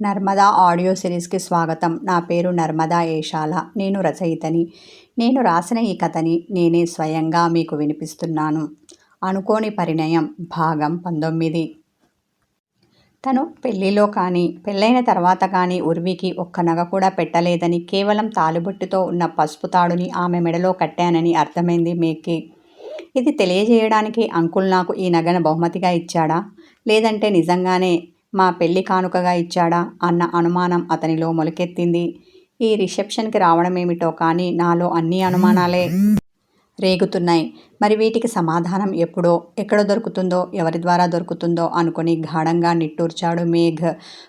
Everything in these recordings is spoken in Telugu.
నర్మదా ఆడియో సిరీస్కి స్వాగతం. నా పేరు నర్మదా ఏషాల. నేను రచయితని. నేను రాసిన ఈ కథని నేనే స్వయంగా మీకు వినిపిస్తున్నాను. అనుకోని పరిణయం. భాగం పంతొమ్మిది. తను పెళ్ళిలో కానీ పెళ్ళైన తర్వాత కానీ ఉర్వికి ఒక్క నగ కూడా పెట్టలేదని కేవలం తాలుబొట్టుతో ఉన్న పసుపు తాడుని ఆమె మెడలో కట్టానని అర్థమైంది మేకి ఇది తెలియజేయడానికి అంకుల్ నాకు ఈ నగను బహుమతిగా ఇచ్చాడా? లేదంటే నిజంగానే మా పెళ్ళి కానుకగా ఇచ్చాడా అన్న అనుమానం అతనిలో మొలకెత్తింది. ఈ రిసెప్షన్కి రావడమేమిటో కానీ నాలో అన్ని అనుమానాలే రేగుతున్నాయి. మరి వీటికి సమాధానం ఎప్పుడో ఎక్కడ దొరుకుతుందో ఎవరి ద్వారా దొరుకుతుందో అనుకుని గాఢంగా నిట్టూర్చాడు మేఘ్.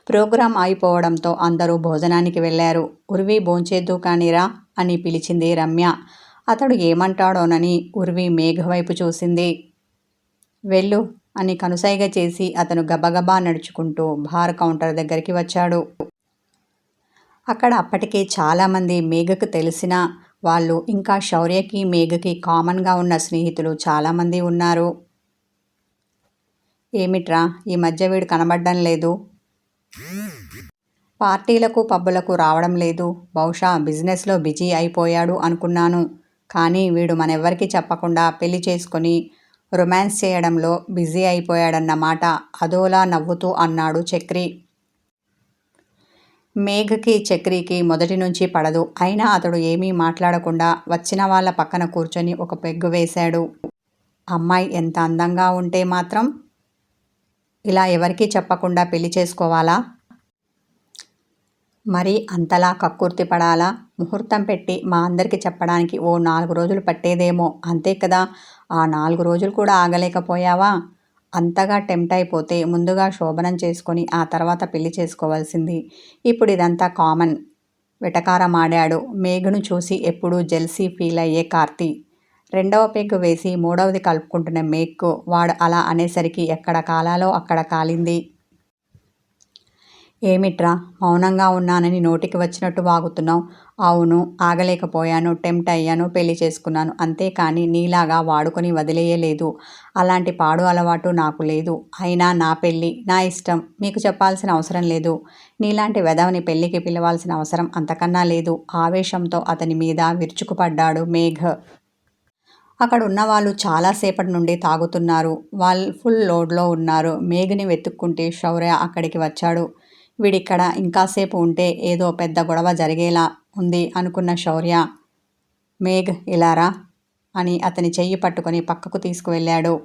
ప్రోగ్రాం అయిపోవడంతో అందరూ భోజనానికి వెళ్ళారు. ఉర్వి భోంచేద్దు కానీరా అని పిలిచింది రమ్య. అతడు ఏమంటాడోనని ఉర్వి మేఘ వైపు చూసింది. వెళ్ళు అని కనుసైగ చేసి అతను గబగబా నడుచుకుంటూ బార్ కౌంటర్ దగ్గరికి వచ్చాడు. అక్కడ అప్పటికే చాలామంది మేఘకు తెలిసిన వాళ్ళు ఇంకా శౌర్యకి మేఘకి కామన్గా ఉన్న స్నేహితులు చాలామంది ఉన్నారు. ఏమిట్రా? ఈ మధ్య వీడు కనబడడం లేదు. పార్టీలకు పబ్బులకు రావడం లేదు. బహుశా బిజినెస్లో బిజీ అయిపోయాడు అనుకున్నాను. కానీ వీడు మనెవ్వరికీ చెప్పకుండా పెళ్ళి చేసుకొని రొమాన్స్ చేయడంలో బిజీ అయిపోయాడన్నమాట అదోలా నవ్వుతూ అన్నాడు చక్రి. మేఘకి చక్రికి మొదటి నుంచి పడదు. అయినా అతడు ఏమీ మాట్లాడకుండా వచ్చిన వాళ్ళ పక్కన కూర్చొని ఒక పెగ్గు వేశాడు. అమ్మాయి ఎంత అందంగా ఉంటే మాత్రం ఇలా ఎవరికీ చెప్పకుండా పెళ్ళి చేసుకోవాలా? మరి అంతలా కక్కుర్తి పడాలా? ముహూర్తం పెట్టి మా అందరికి చెప్పడానికి ఓ నాలుగు రోజులు పట్టేదేమో. అంతే కదా? ఆ నాలుగు రోజులు కూడా ఆగలేకపోయావా? అంతగా టెంప్ట్ అయిపోతే ముందుగా శోభనం చేసుకొని ఆ తర్వాత పెళ్ళి చేసుకోవాల్సింది. ఇప్పుడు ఇదంతా కామన్. వెటకారం ఆడాడు మేఘను చూసి ఎప్పుడూ జెల్సీ ఫీల్ అయ్యే కార్తీ. రెండవ పెగ్గు వేసి మూడవది కలుపుకుంటున్న మేక్కు వాడు అలా అనేసరికి ఎక్కడ కాలాలో అక్కడ కాలింది. ఏమిట్రా? మౌనంగా ఉన్నానని నోటికి వచ్చినట్టు వాగుతున్నావు. అవును ఆగలేకపోయాను టెంప్ట్ అయ్యాను పెళ్ళి చేసుకున్నాను. అంతేకాని నీలాగా వాడుకొని వదిలేయలేదు. అలాంటి పాడు అలవాటు నాకు లేదు. అయినా నా పెళ్ళి నా ఇష్టం మీకు చెప్పాల్సిన అవసరం లేదు. నీలాంటి వెధవని పెళ్ళికి పిలవాల్సిన అవసరం అంతకన్నా లేదు. ఆవేశంతో అతని మీద విరుచుకుపడ్డాడు మేఘ్. అక్కడ ఉన్న వాళ్ళు చాలాసేపటి నుండి తాగుతున్నారు. వాళ్ళు ఫుల్ లోడ్లో ఉన్నారు. మేఘని వెతుక్కుంటే శౌర్య అక్కడికి వచ్చాడు. వీడిక్కడ ఇంకాసేపు ఉంటే ఏదో పెద్ద గొడవ జరిగేలా ఉంది అనుకున్న శౌర్య మేఘ్ ఇలారా? అని అతని చెయ్యి పట్టుకొని పక్కకు తీసుకువెళ్ళాడు.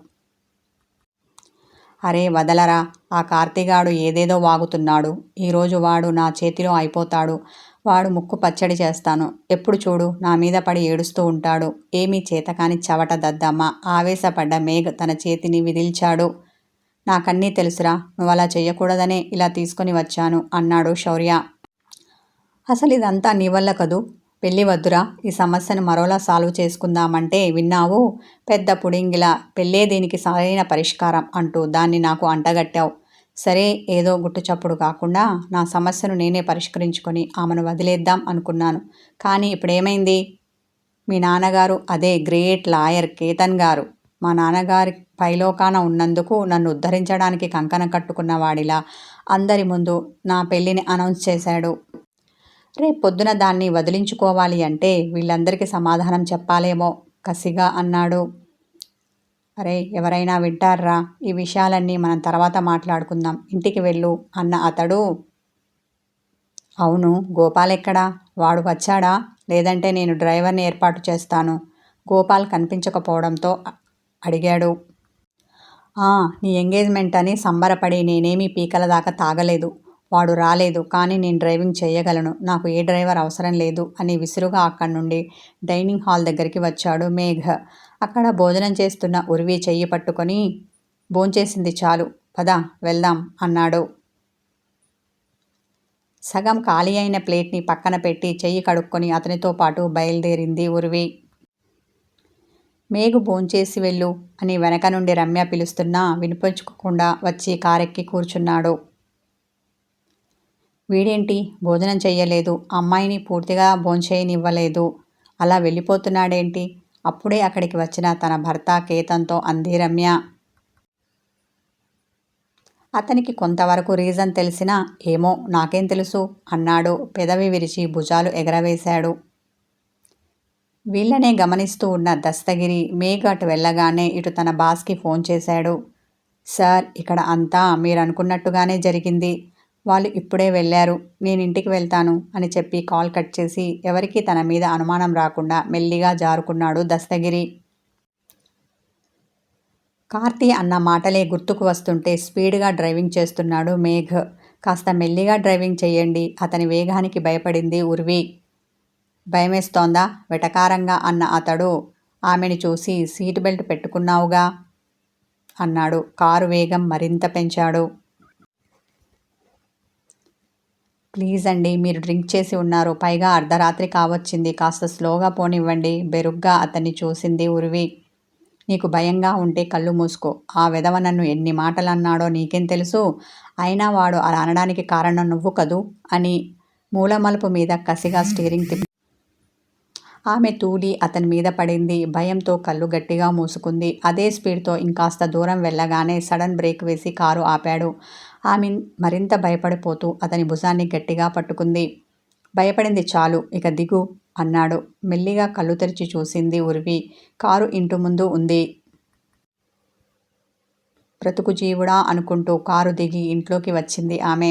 అరే వదలరా ఆ కార్తీగాడు ఏదేదో వాగుతున్నాడు. ఈరోజు వాడు నా చేతిలో అయిపోతాడు. వాడు ముక్కు పచ్చడి చేస్తాను. ఎప్పుడు చూడు నా మీద పడి ఏడుస్తూ ఉంటాడు. ఏమీ చేతకాని చవట దద్దమ్మ. ఆవేశపడ్డ మేఘ్ తన చేతిని విదిల్చాడు. నాకన్నీ తెలుసురా నువ్వు అలా చేయకూడదనే ఇలా తీసుకొని వచ్చాను అన్నాడు శౌర్య. అసలు ఇదంతా నీ వల్ల కదూ? పెళ్ళి వద్దురా ఈ సమస్యను మరోలా సాల్వ్ చేసుకుందామంటే విన్నావు? పెద్ద పుడింగిలా పెళ్ళే దీనికి సరైన పరిష్కారం అంటూ దాన్ని నాకు అంటగట్టావు. సరే ఏదో గుట్టుచప్పుడు కాకుండా నా సమస్యను నేనే పరిష్కరించుకొని ఆమెను వదిలేద్దాం అనుకున్నాను. కానీ ఇప్పుడేమైంది? మీ నాన్నగారు అదే గ్రేట్ లాయర్ కేతన్ గారు. మా నాన్నగారి పైలోకాన ఉన్నందుకు నన్ను ఉద్ధరించడానికి కంకణం కట్టుకున్న వాడిలా అందరి ముందు నా పెళ్ళిని అనౌన్స్ చేశాడు. రేపు పొద్దున దాన్ని వదిలించుకోవాలి అంటే వీళ్ళందరికీ సమాధానం చెప్పాలేమో కసిగా అన్నాడు. అరే ఎవరైనా వింటారా? ఈ విషయాలన్నీ మనం తర్వాత మాట్లాడుకుందాం. ఇంటికి వెళ్ళు అన్న అతడు. అవును గోపాల్ ఎక్కడా? వాడు వచ్చాడా? లేదంటే నేను డ్రైవర్ని ఏర్పాటు చేస్తాను. గోపాల్ కనిపించకపోవడంతో అడిగాడు. నీ ఎంగేజ్మెంట్ అని సంబరపడి నేనేమీ పీకల దాకా తాగలేదు. వాడు రాలేదు కానీ నేను డ్రైవింగ్ చేయగలను. నాకు ఏ డ్రైవర్ అవసరం లేదు అని విసురుగా అక్కడి నుండి డైనింగ్ హాల్ దగ్గరికి వచ్చాడు మేఘ. అక్కడ భోజనం చేస్తున్న ఉరివి చెయ్యి పట్టుకొని భోంచేసింది చాలు పద వెళ్దాం అన్నాడు. సగం ఖాళీ అయిన ప్లేట్ని పక్కన పెట్టి చెయ్యి కడుక్కొని అతనితో పాటు బయలుదేరింది ఉరివి. మేఘు భోంచేసి వెళ్ళు అని వెనక నుండి రమ్య పిలుస్తున్నా వినిపించుకోకుండా వచ్చి కారెక్కి కూర్చున్నాడు. వీడేంటి? భోజనం చెయ్యలేదు. అమ్మాయిని పూర్తిగా భోంచేయనివ్వలేదు. అలా వెళ్ళిపోతున్నాడేంటి? అప్పుడే అక్కడికి వచ్చిన తన భర్త కేతంతో అంది రమ్య. అతనికి కొంతవరకు రీజన్ తెలిసినా ఏమో నాకేం తెలుసు అన్నాడు. పెదవి విరిచి భుజాలు ఎగరవేశాడు. వీళ్ళనే గమనిస్తూ ఉన్న దస్తగిరి మేఘ అటు వెళ్ళగానే ఇటు తన బాస్కి ఫోన్ చేశాడు. సార్ ఇక్కడ అంతా మీరు అనుకున్నట్టుగానే జరిగింది. వాళ్ళు ఇప్పుడే వెళ్ళారు. నేను ఇంటికి వెళ్తాను అని చెప్పి కాల్ కట్ చేసి ఎవరికీ తన మీద అనుమానం రాకుండా మెల్లిగా జారుకున్నాడు దస్తగిరి. కార్తీ అన్న మాటలే గుర్తుకు వస్తుంటే స్పీడ్గా డ్రైవింగ్ చేస్తున్నాడు మేఘ్. కాస్త మెల్లిగా డ్రైవింగ్ చేయండి. అతని వేగానికి భయపడింది ఉర్వి. భయమేస్తోందా? వెటకారంగా అన్న అతడు. ఆమెను చూసి సీట్ బెల్ట్ పెట్టుకున్నావుగా? అన్నాడు. కారు వేగం మరింత పెంచాడు. ప్లీజ్ అండి మీరు డ్రింక్ చేసి ఉన్నారు. పైగా అర్ధరాత్రి కావచ్చింది. కాస్త స్లోగా పోనివ్వండి. బెరుగ్గా అతన్ని చూసింది ఉరివి. నీకు భయంగా ఉంటే కళ్ళు మూసుకో. ఆ విధవ నన్ను ఎన్ని మాటలు అన్నాడో నీకేం తెలుసు? అయినా వాడు అలా అనడానికి కారణం నువ్వు కదూ? అని మూలమలుపు మీద కసిగా స్టీరింగ్ తిప్పి ఆమె తూలి అతని మీద పడింది. భయంతో కళ్ళు గట్టిగా మూసుకుంది. అదే స్పీడ్తో ఇంకాస్త దూరం వెళ్ళగానే సడన్ బ్రేక్ వేసి కారు ఆపాడు. ఆమె మరింత భయపడిపోతూ అతని భుజాన్ని గట్టిగా పట్టుకుంది. భయపడింది చాలు ఇక దిగు అన్నాడు. మెల్లిగా కళ్ళు తెరిచి చూసింది ఉరివి. కారు ఇంటి ముందు ఉంది. బ్రతుకు జీవుడా అనుకుంటూ కారు దిగి ఇంట్లోకి వచ్చింది ఆమె.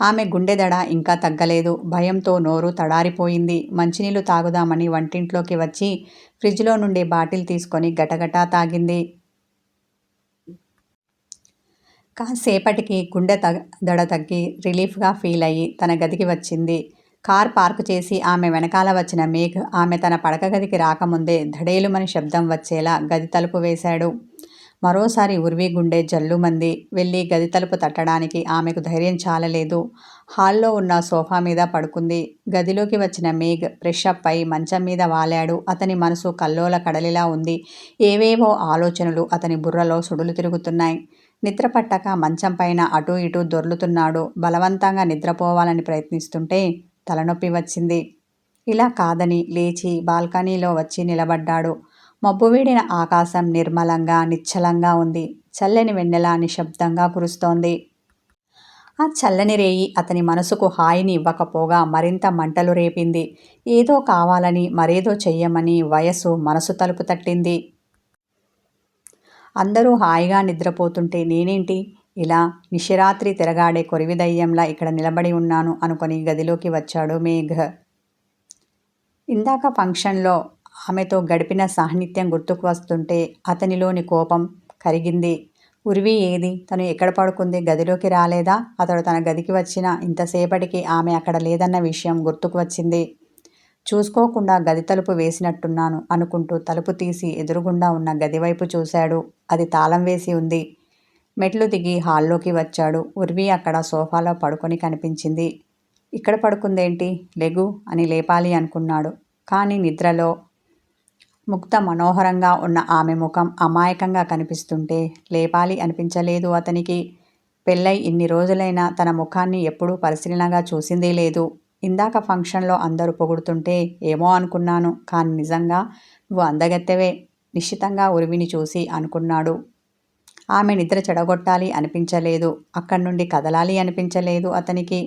ఆమె గుండెదడ ఇంకా తగ్గలేదు. భయంతో నోరు తడారిపోయింది. మంచినీళ్ళు తాగుదామని వంటింట్లోకి వచ్చి ఫ్రిడ్జ్లో నుండి బాటిల్ తీసుకొని గటగటా తాగింది. కాసేపటికి గుండె తగ దడ తగ్గి రిలీఫ్గా ఫీల్ అయ్యి తన గదికి వచ్చింది. కార్ పార్కు చేసి ఆమె వెనకాల వచ్చిన మేఘ్ ఆమె తన పడక గదికి రాకముందే ధడేలుమని శబ్దం వచ్చేలా గది తలుపు వేశాడు. మరోసారి ఉరివి గుండె జల్లుమంది వెళ్ళి గది తలుపు తట్టడానికి ఆమెకు ధైర్యం చాలలేదు. హాల్లో ఉన్న సోఫా మీద పడుకుంది. గదిలోకి వచ్చిన మేఘ్ ఫ్రెష్ అప్ అయి మంచం మీద వాలాడు. అతని మనసు కల్లోల కడలిలా ఉంది. ఏవేవో ఆలోచనలు అతని బుర్రలో సుడులు తిరుగుతున్నాయి. నిద్ర పట్టక మంచం పైన అటూ ఇటూ దొర్లుతున్నాడు. బలవంతంగా నిద్రపోవాలని ప్రయత్నిస్తుంటే తలనొప్పి వచ్చింది. ఇలా కాదని లేచి బాల్కనీలో వచ్చి నిలబడ్డాడు. మబ్బు వీడిన ఆకాశం నిర్మలంగా నిశ్చలంగా ఉంది. చల్లని వెన్నెల నిశ్శబ్దంగా కురుస్తోంది. ఆ చల్లని రేయి అతని మనసుకు హాయిని ఇవ్వకపోగా మరింత మంటలు రేపింది. ఏదో కావాలని మరేదో చెయ్యమని వయసు మనసు తలుపు తట్టింది. అందరూ హాయిగా నిద్రపోతుంటే నేనేంటి? ఇలా నిశిరాత్రి తిరగాడే కొరివిదయ్యంలా ఇక్కడ నిలబడి ఉన్నాను అనుకొని గదిలోకి వచ్చాడు మేఘ. ఇందాక ఫంక్షన్లో ఆమెతో గడిపిన సాహిత్యం గుర్తుకు వస్తుంటే అతనిలోని కోపం కరిగింది. ఉరివి ఏది? తను ఎక్కడ పడుకుంది? గదిలోకి రాలేదా? అతడు తన గదికి వచ్చిన ఇంతసేపటికి ఆమె అక్కడ లేదన్న విషయం గుర్తుకు వచ్చింది. చూసుకోకుండా గది తలుపు వేసినట్టున్నాను అనుకుంటూ తలుపు తీసి ఎదురుగుండా ఉన్న గదివైపు చూశాడు. అది తాళం వేసి ఉంది. మెట్లు దిగి హాల్లోకి వచ్చాడు. ఉర్వి అక్కడ సోఫాలో పడుకొని కనిపించింది. ఇక్కడ పడుకుందేంటి? లెగు అని లేపాలి అనుకున్నాడు. కానీ నిద్రలో ముక్త మనోహరంగా ఉన్న ఆమె ముఖం అమాయకంగా కనిపిస్తుంటే లేపాలి అనిపించలేదు అతనికి. పెళ్ళై ఇన్ని రోజులైనా తన ముఖాన్ని ఎప్పుడూ పరిశీలనగా చూసిందే లేదు. ఇందాక ఫంక్షన్లో అందరూ పొగుడుతుంటే ఏమో అనుకున్నాను కానీ నిజంగా నువ్వు అందగత్తెవే? నిశ్చితంగా ఉరివిని చూసి అనుకున్నాడు. ఆమె నిద్ర చెడగొట్టాలి అనిపించలేదు అక్కడి నుండి కదలాలి అనిపించలేదు అతనికి.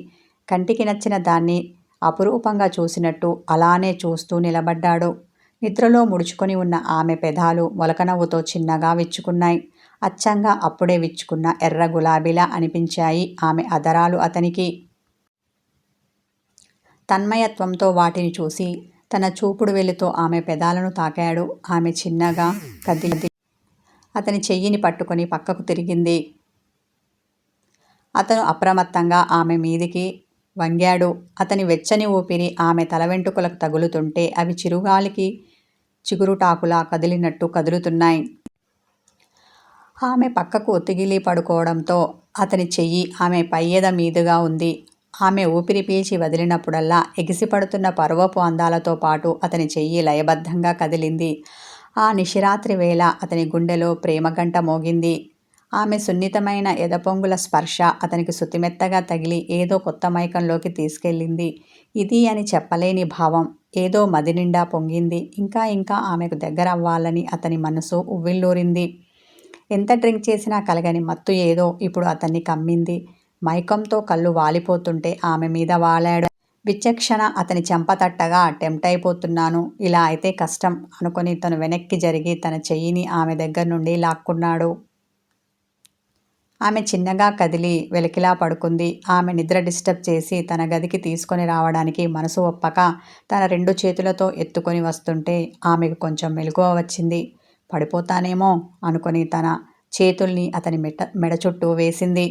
కంటికి నచ్చిన దాన్ని అపురూపంగా చూసినట్టు అలానే చూస్తూ నిలబడ్డాడు. నిద్రలో ముడుచుకొని ఉన్న ఆమె పెదాలు మొలకనవ్వుతో చిన్నగా విచ్చుకున్నాయి. అచ్చంగా అప్పుడే విచ్చుకున్న ఎర్ర గులాబీలా అనిపించాయి ఆమె అదరాలు అతనికి. తన్మయత్వంతో వాటిని చూసి తన చూపుడు వెలుతో ఆమె పెదాలను తాకాడు. ఆమె చిన్నగా కదిలింది. అతని చెయ్యిని పట్టుకొని పక్కకు తిరిగింది. అతను అప్రమత్తంగా ఆమె మీదికి వంగాడు. అతని వెచ్చని ఊపిరి ఆమె తల వెంట్రుకలకు తగులుతుంటే అవి చిరుగాలికి చిగురుటాకులా కదిలినట్టు కదులుతున్నాయి. ఆమె పక్కకు ఒత్తిగిలి పడుకోవడంతో అతని చెయ్యి ఆమె పయ్యద మీదుగా ఉంది. ఆమె ఊపిరి పీల్చి వదిలినప్పుడల్లా ఎగిసిపడుతున్న పర్వపు అందాలతో పాటు అతని చెయ్యి లయబద్ధంగా కదిలింది. ఆ నిశిరాత్రి వేళ అతని గుండెలో ప్రేమగంట మోగింది. ఆమె సున్నితమైన ఎదపొంగుల స్పర్శ అతనికి సుతిమెత్తగా తగిలి ఏదో కొత్త మైకంలోకి తీసుకెళ్ళింది. ఇది అని చెప్పలేని భావం. ఏదో మదినిండా పొంగింది. ఇంకా ఇంకా ఆమెకు దగ్గర అవ్వాలని అతని మనసు ఉవ్విల్లూరింది ఎంత డ్రింక్ చేసినా కలగని మత్తు ఏదో ఇప్పుడు అతన్ని కమ్మింది. మైకంతో కళ్ళు వాలిపోతుంటే ఆమె మీద వాలాడు. విచక్షణ అతని చెంపతట్టగా టెంప్ట్ అయిపోతున్నాను. ఇలా అయితే కష్టం అనుకుని తను వెనక్కి జరిగి తన చెయ్యిని ఆమె దగ్గర నుండి లాక్కున్నాడు. ఆమె చిన్నగా కదిలి వెలికిలా పడుకుంది. ఆమె నిద్ర డిస్టర్బ్ చేసి తన గదికి తీసుకొని రావడానికి మనసు ఒప్పక తన రెండు చేతులతో ఎత్తుకొని వస్తుంటే ఆమెకు కొంచెం మెలకువ వచ్చింది. పడిపోతానేమో అనుకుని తన చేతుల్ని అతని మెట మెడ చుట్టూ వేసింది.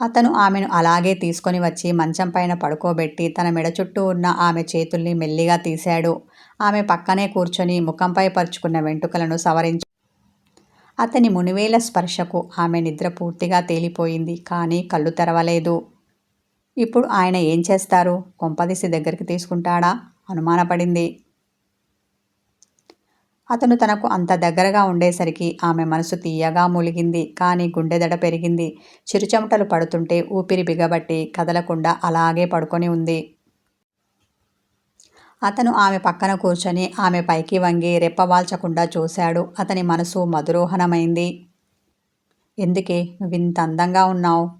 అతను ఆమెను అలాగే తీసుకొని వచ్చి మంచం పైన పడుకోబెట్టి తన మెడ చుట్టూ ఉన్న ఆమె చేతుల్ని మెల్లిగా తీశాడు. ఆమె పక్కనే కూర్చొని ముఖంపై పరుచుకున్న వెంట్రుకలను సవరించి అతని మునివేల స్పర్శకు ఆమె నిద్ర పూర్తిగా తేలిపోయింది కానీ కళ్ళు తెరవలేదు. ఇప్పుడు ఆయన ఏం చేస్తారు? కొంపదీసి దగ్గరికి తీసుకుంటాడా? అనుమానపడింది. అతను తనకు అంత దగ్గరగా ఉండేసరికి ఆమె మనసు తీయగా మూలిగింది కానీ గుండెదడ పెరిగింది. చిరుచెమటలు పడుతుంటే ఊపిరి బిగబట్టి కదలకుండా అలాగే పడుకొని ఉంది. అతను ఆమె పక్కన కూర్చొని ఆమె పైకి వంగి రెప్పవాల్చకుండా చూశాడు. అతని మనసు మధురోహణమైంది. ఎందుకే? నువ్వింత అందంగా ఉన్నావు?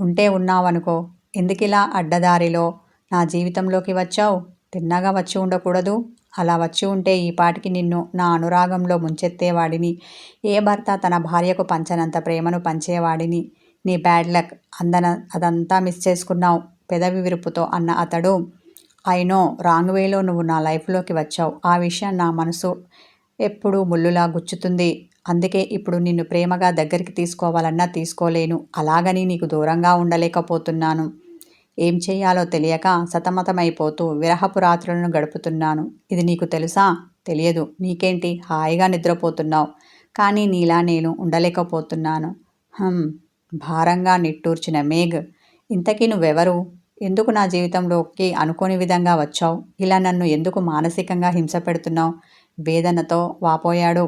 ఉంటే ఉన్నావనుకో. ఎందుకిలా అడ్డదారిలో? నా జీవితంలోకి వచ్చావు? తిన్నగా వచ్చి ఉండకూడదు. అలా వచ్చి ఉంటే ఈ పాటికి నిన్ను నా అనురాగంలో ముంచెత్తేవాడిని. ఏ భర్త తన భార్యకు పంచనంత ప్రేమను పంచేవాడిని? నీ బ్యాడ్ లక్. అందన అదంతా మిస్ చేసుకున్నావు. పెదవి విరుపుతో అన్న అతడు అయినో రాంగ్ వేలో నువ్వు నా లైఫ్లోకి వచ్చావు. ఆ విషయం నా మనసు ఎప్పుడూ ముళ్ళులా గుచ్చుతుంది. అందుకే ఇప్పుడు నిన్ను ప్రేమగా దగ్గరికి తీసుకోవాలన్నా తీసుకోలేను. అలాగని నీకు దూరంగా ఉండలేకపోతున్నాను. ఏం చేయాలో తెలియక సతమతమైపోతూ విరహపు రాత్రులను గడుపుతున్నాను. ఇది నీకు తెలుసా? తెలియదు. నీకేంటి? హాయిగా నిద్రపోతున్నావు. కానీ నీలా నేను ఉండలేకపోతున్నాను. హం భారంగా నిట్టూర్చిన మేఘ్. ఇంతకీ నువ్వెవరు? ఎందుకు నా జీవితంలోకి అనుకోని విధంగా వచ్చావు? ఇలా నన్ను ఎందుకు మానసికంగా హింస పెడుతున్నావు? వేదనతో వాపోయాడు.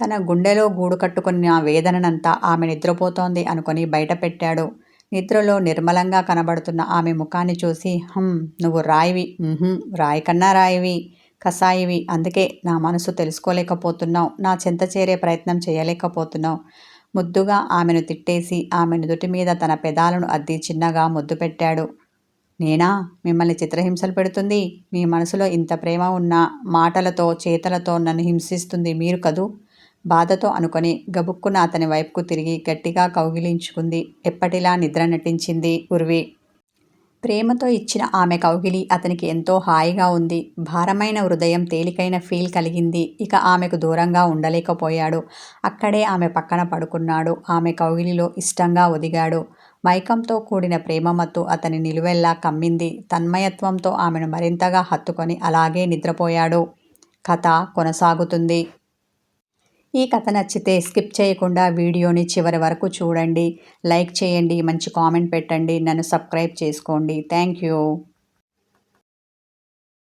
తన గుండెలో గూడు కట్టుకున్న వేదననంతా ఆమె నిద్రపోతోంది అనుకొని బయట పెట్టాడు నిద్రలో నిర్మలంగా కనబడుతున్న ఆమె ముఖాన్ని చూసి హమ్ నువ్వు రాయివి. రాయి కన్నా రాయివి. కసాయివి. అందుకే నా మనసు తెలుసుకోలేకపోతున్నావు. నా చెంత చేరే ప్రయత్నం చేయలేకపోతున్నావు. ముద్దుగా ఆమెను తిట్టేసి ఆమె నుదుటి మీద తన పెదాలను అద్ది చిన్నగా ముద్దు పెట్టాడు. నేనా? మిమ్మల్ని చిత్రహింసలు పెడుతుంది? మీ మనసులో ఇంత ప్రేమ ఉన్న మాటలతో చేతలతో నన్ను హింసిస్తుంది మీరు కదూ? బాధతో అనుకొని గబుక్కున అతని వైపుకు తిరిగి గట్టిగా కౌగిలించుకుంది. ఎప్పటిలా నిద్ర నటించింది ఉర్వి. ప్రేమతో ఇచ్చిన ఆమె కౌగిలి అతనికి ఎంతో హాయిగా ఉంది. భారమైన హృదయం తేలికైన ఫీల్ కలిగింది. ఇక ఆమెకు దూరంగా ఉండలేకపోయాడు. అక్కడే ఆమె పక్కన పడుకున్నాడు. ఆమె కౌగిలిలో ఇష్టంగా ఒదిగాడు. మైకంతో కూడిన ప్రేమమత్తు అతని నిలువెల్లా కమ్మింది. తన్మయత్వంతో ఆమెను మరింతగా హత్తుకొని అలాగే నిద్రపోయాడు. కథ కొనసాగుతుంది. ఈ కథ నచ్చితే స్కిప్ చేయకుండా వీడియోని చివరి వరకు చూడండి. లైక్ చేయండి మంచి కామెంట్ పెట్టండి. నన్ను సబ్స్క్రైబ్ చేసుకోండి. Thank you.